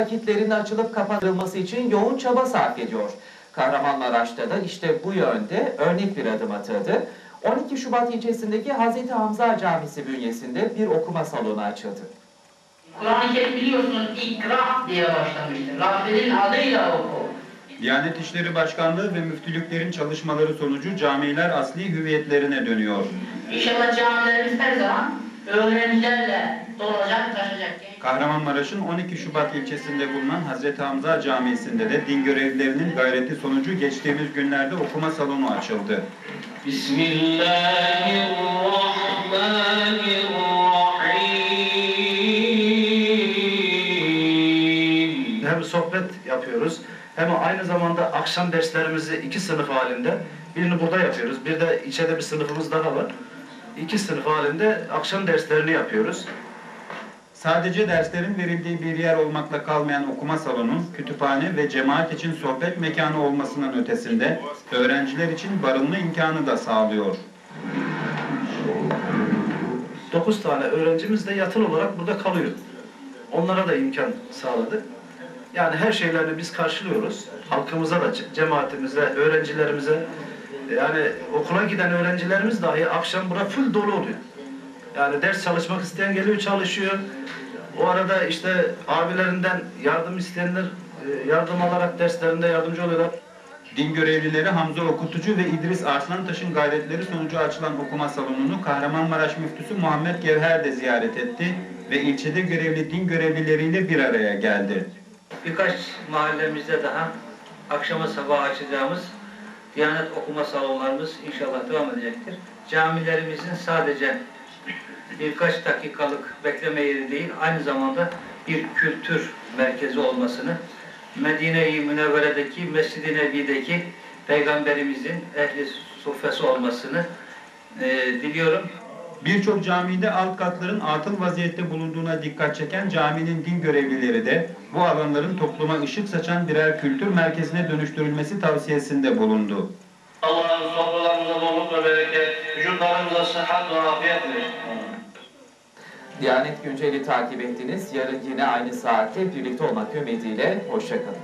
Vakitlerin açılıp kapatılması için yoğun çaba sarf ediyor. Kahramanmaraş'ta da işte bu yönde örnek bir adım atıldı. 12 Şubat ilçesindeki Hazreti Hamza Camisi bünyesinde bir okuma salonu açıldı. Kur'an-ı Kerim biliyorsunuz ikra diye başlamıştır. Rabbinin adıyla oku. Diyanet İşleri Başkanlığı ve müftülüklerin çalışmaları sonucu camiler asli hüviyetlerine dönüyor. İnşallah camilerimiz her zaman öğrencilerle dolacak, taşacak. Kahramanmaraş'ın 12 Şubat ilçesinde bulunan Hazreti Hamza Camisi'nde de din görevlilerinin gayreti sonucu geçtiğimiz günlerde okuma salonu açıldı. Bismillahirrahmanirrahim. Hem sohbet yapıyoruz hem aynı zamanda akşam derslerimizi iki sınıf halinde birini burada yapıyoruz. Bir de içeride bir sınıfımız daha var. İki sınıf halinde akşam derslerini yapıyoruz. Sadece derslerin verildiği bir yer olmakla kalmayan okuma salonu, kütüphane ve cemaat için sohbet mekanı olmasının ötesinde öğrenciler için barınma imkanı da sağlıyor. 9 tane öğrencimiz de yatılı olarak burada kalıyor. Onlara da imkan sağladık. Yani her şeylerini biz karşılıyoruz. Halkımıza da, ce- cemaatimize, öğrencilerimize. Yani okula giden öğrencilerimiz dahi akşam bura full dolu oluyor. Yani ders çalışmak isteyen geliyor çalışıyor. O arada işte abilerinden yardım isteyenler e, yardım alarak derslerinde yardımcı oluyorlar. Din görevlileri Hamza Okutucu ve İdris Arslantaş'ın gayretleri sonucu açılan okuma salonunu Kahramanmaraş Müftüsü Muhammed Gevher de ziyaret etti ve ilçede görevli din görevlileriyle bir araya geldi. Birkaç mahallemizde daha akşama sabah açacağımız Diyanet okuma salonlarımız inşallah devam edecektir. Camilerimizin sadece birkaç dakikalık bekleme yeri değil, aynı zamanda bir kültür merkezi olmasını, Medine-i Münevvere'deki, Mescid-i Nebi'deki Peygamberimizin ehli sufesi olmasını eee, diliyorum. Birçok camide alt katların atıl vaziyette bulunduğuna dikkat çeken caminin din görevlileri de bu alanların topluma ışık saçan birer kültür merkezine dönüştürülmesi tavsiyesinde bulundu. Allah'ın sofralarımıza bolluk ve bereket, vücutlarımıza sıhhat ve afiyet versin. Diyanet Günceli takip ettiniz. Yarın yine aynı saatte birlikte olmak ümidiyle. Hoşçakalın.